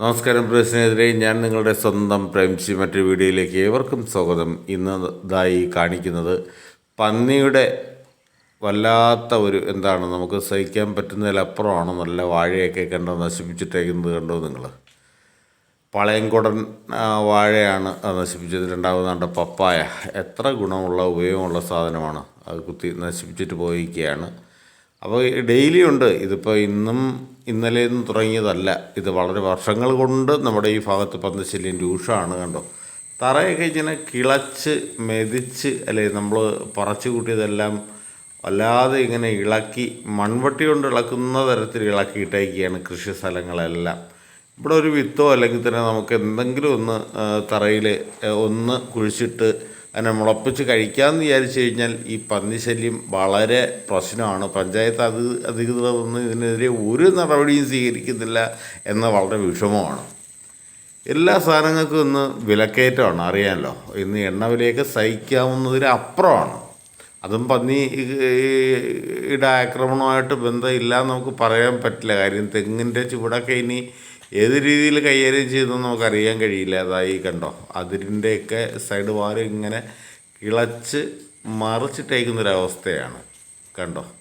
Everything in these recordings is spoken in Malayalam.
നമസ്കാരം പ്രസിനെതിരെ ഞാൻ നിങ്ങളുടെ സ്വന്തം പ്രേംശി മറ്റൊരു വീഡിയോയിലേക്ക് ഏവർക്കും സ്വാഗതം. ഇന്നതായി കാണിക്കുന്നത് പന്നിയുടെ വല്ലാത്ത ഒരു എന്താണ്? നമുക്ക് സഹിക്കാൻ പറ്റുന്നതിലപ്പുറമാണ് നല്ല വാഴയൊക്കെ കണ്ടോ നശിപ്പിച്ചിട്ടേക്കുന്നത് കണ്ടോ നിങ്ങൾ? പളയംകുടൻ വാഴയാണ് അത് നശിപ്പിച്ചത്. രണ്ടാമതാണ്ട് പപ്പായ. എത്ര ഗുണമുള്ള ഉപയോഗമുള്ള സാധനമാണ്. അത് കുത്തി നശിപ്പിച്ചിട്ട് പോയിരിക്കുകയാണ്. അപ്പോൾ ഡെയിലി ഉണ്ട് ഇതിപ്പോൾ ഇന്നും ഇന്നലെയൊന്നും തുടങ്ങിയതല്ല. ഇത് വളരെ വർഷങ്ങൾ കൊണ്ട് നമ്മുടെ ഈ ഭാഗത്ത് പന്തശല്യം രൂക്ഷമാണ് കണ്ടോ. തറയൊക്കെ ഇങ്ങനെ കിളച്ച് മെതിച്ച് അല്ലെ നമ്മൾ പറച്ചു കൂട്ടിയതെല്ലാം വല്ലാതെ ഇങ്ങനെ ഇളക്കി മൺവട്ടി കൊണ്ട് ഇളക്കുന്ന തരത്തിൽ ഇളക്കിയിട്ടേക്കുകയാണ് കൃഷി സ്ഥലങ്ങളെല്ലാം. ഇവിടെ ഒരു വിത്തോ അല്ലെങ്കിൽ തന്നെ നമുക്ക് എന്തെങ്കിലും ഒന്ന് തറയിൽ ഒന്ന് കുഴിച്ചിട്ട് അതിനെ മുളപ്പിച്ച് കഴിക്കാമെന്ന് വിചാരിച്ചു കഴിഞ്ഞാൽ ഈ പന്നിശല്യം വളരെ പ്രശ്നമാണ് പഞ്ചായത്ത് അത് അധികൃതർ ഒന്നും ഇതിനെതിരെ ഒരു നടപടിയും സ്വീകരിക്കുന്നില്ല എന്ന വളരെ വിഷമമാണ് എല്ലാ സാധനങ്ങൾക്കും ഇന്ന് വിലക്കയറ്റമാണ് അറിയാമല്ലോ ഇന്ന് എണ്ണ വിലയൊക്കെ സഹിക്കാവുന്നതിന് അപ്പുറമാണ് അതും പന്നി ഇട ആക്രമണമായിട്ട് ബന്ധമില്ല എന്ന് നമുക്ക് പറയാൻ പറ്റില്ല കാര്യം തെങ്ങിന്റെ ചുവടൊക്കെ ഇനി ഏത് രീതിയിൽ കൈകാര്യം ചെയ്തെന്ന് നമുക്കറിയാൻ കഴിയില്ല. അതായി കണ്ടോ? അതിന്റെയൊക്കെ സൈഡ് വാരം ഇങ്ങനെ കിളച്ച് മറിച്ചിട്ടേക്കുന്നൊരവസ്ഥയാണ്. കണ്ടോ?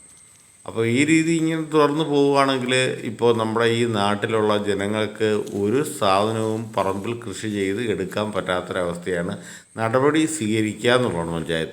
അപ്പോൾ ഈ രീതി ഇങ്ങനെ തുടർന്ന് പോവുകയാണെങ്കിൽ ഇപ്പോൾ നമ്മുടെ ഈ നാട്ടിലുള്ള ജനങ്ങൾക്ക് ഒരു സാധനവും പറമ്പിൽ കൃഷി ചെയ്ത് എടുക്കാൻ പറ്റാത്തൊരവസ്ഥയാണ് നടപടി സ്വീകരിക്കുക എന്നുള്ളതാണ് പഞ്ചായത്ത്.